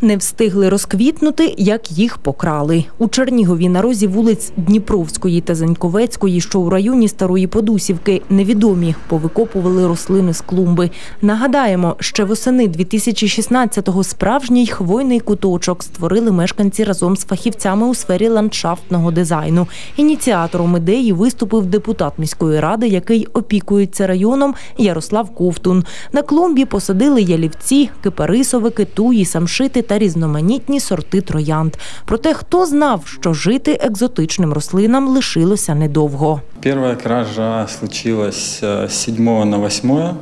Не встигли розквітнути, як їх покрали. У Чернігові на розі вулиць Дніпровської та Заньковецької, що у районі Старої Подусівки, невідомі повикопували рослини з клумби. Нагадаємо, ще восени 2016-го справжній хвойний куточок створили мешканці разом з фахівцями у сфері ландшафтного дизайну. Ініціатором ідеї виступив депутат міської ради, який опікується районом Ярослав Ковтун. На клумбі посадили ялівці, кипарисовики, туї, самшити та різноманітні сорти троянд. Проте хто знав, що жити екзотичним рослинам лишилося недовго. Первая кража случилась э, с 7 на 8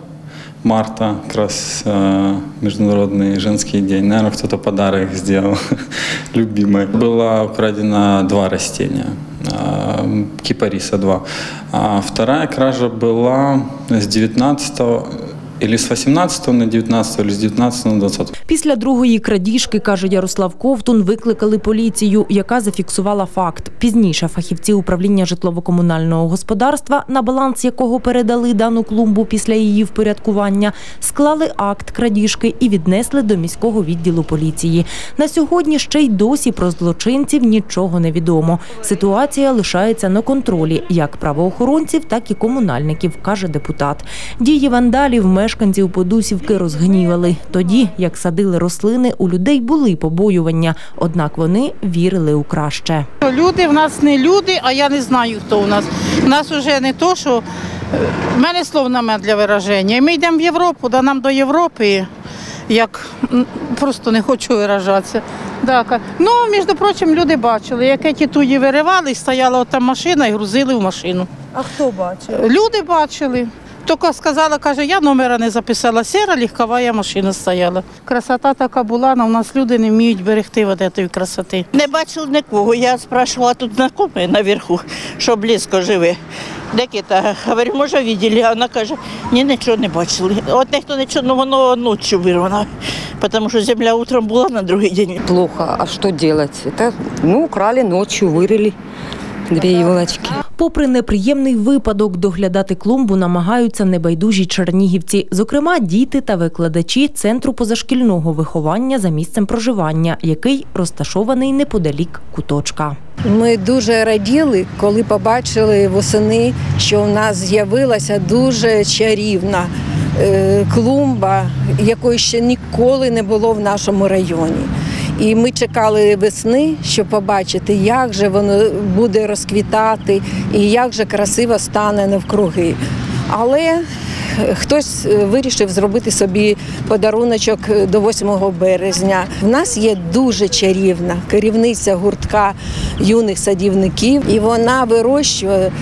марта, как раз э, Международный женский день. Наверное, кто-то подарок сделал любимой. Было украдено два растения. э, Кипариса два. А вторая кража была с 19 или с 18 на 19 или с 19 на 20. Після другої крадіжки, каже Ярослав Ковтун, викликали поліцію, яка зафіксувала факт. Пізніше фахівці управління житлово-комунального господарства, на баланс якого передали дану клумбу після її впорядкування, склали акт крадіжки і віднесли до міського відділу поліції. На сьогодні ще й досі про злочинців нічого не відомо. Ситуація лишається на контролі як правоохоронців, так і комунальників, каже депутат. Дії вандалів мешканців Подусівки розгнівали. Тоді, як садили рослини, у людей були побоювання, однак вони вірили у краще. Люди в нас не люди, а я не знаю, хто у нас. У нас вже не то, що е, в мене слов нема для вираження. І Ми йдемо в Європу, да нам до Європи. Як просто не хочу виражатися. Так. Ну, між прочим, люди бачили, як ті туї виривали, стояла там машина і грузили в машину. А хто бачив? Люди бачили. Тільки сказала, каже, я номера не записала. Сіра легкова машина стояла. Красота така була, але у нас люди не вміють берегти от цієї красоти. Не бачив нікого. Я спрашивала тут знайомі наверху, що близько живе. Де кита? Говорю, може, бачили? А вона каже, ні, нічого не бачили. От ніхто нічого, ну воно ночі вирвано. Тому що земля утром була на другий день. Плохо. А что делать? Это, ну, украли ночью, вырыли две елочки. Попри неприємний випадок, доглядати клумбу намагаються небайдужі чернігівці, зокрема діти та викладачі центру позашкільного виховання за місцем проживання, який розташований неподалік куточка. Ми дуже раділи, коли побачили восени, що у нас з'явилася дуже чарівна е, клумба, якої ще ніколи не було в нашому районі. І ми чекали весни, щоб побачити, як же воно буде розквітати і як же красиво стане навкруги. Але хтось е, вирішив зробити собі подаруночок до 8 березня. В нас є дуже чарівна керівниця гуртка юних садівників, і вона вирощує.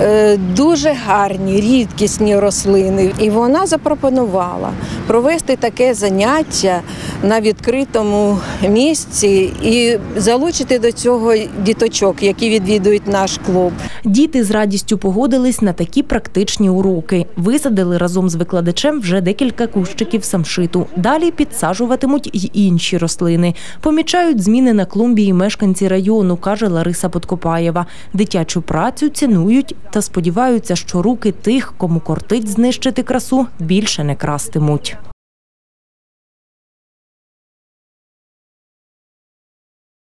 Е, Дуже гарні, рідкісні рослини, і вона запропонувала провести таке заняття на відкритому місці і залучити до цього діточок, які відвідують наш клуб. Діти з радістю погодились на такі практичні уроки. Висадили разом з викладачем вже декілька кущиків самшиту. Далі підсаджуватимуть й інші рослини. Помічають зміни на клумбі і мешканці району, каже Лариса Подкопаєва. Дитячу працю цінують та сподіваються, що руки тих, кому кортить знищити красу, більше не крастимуть.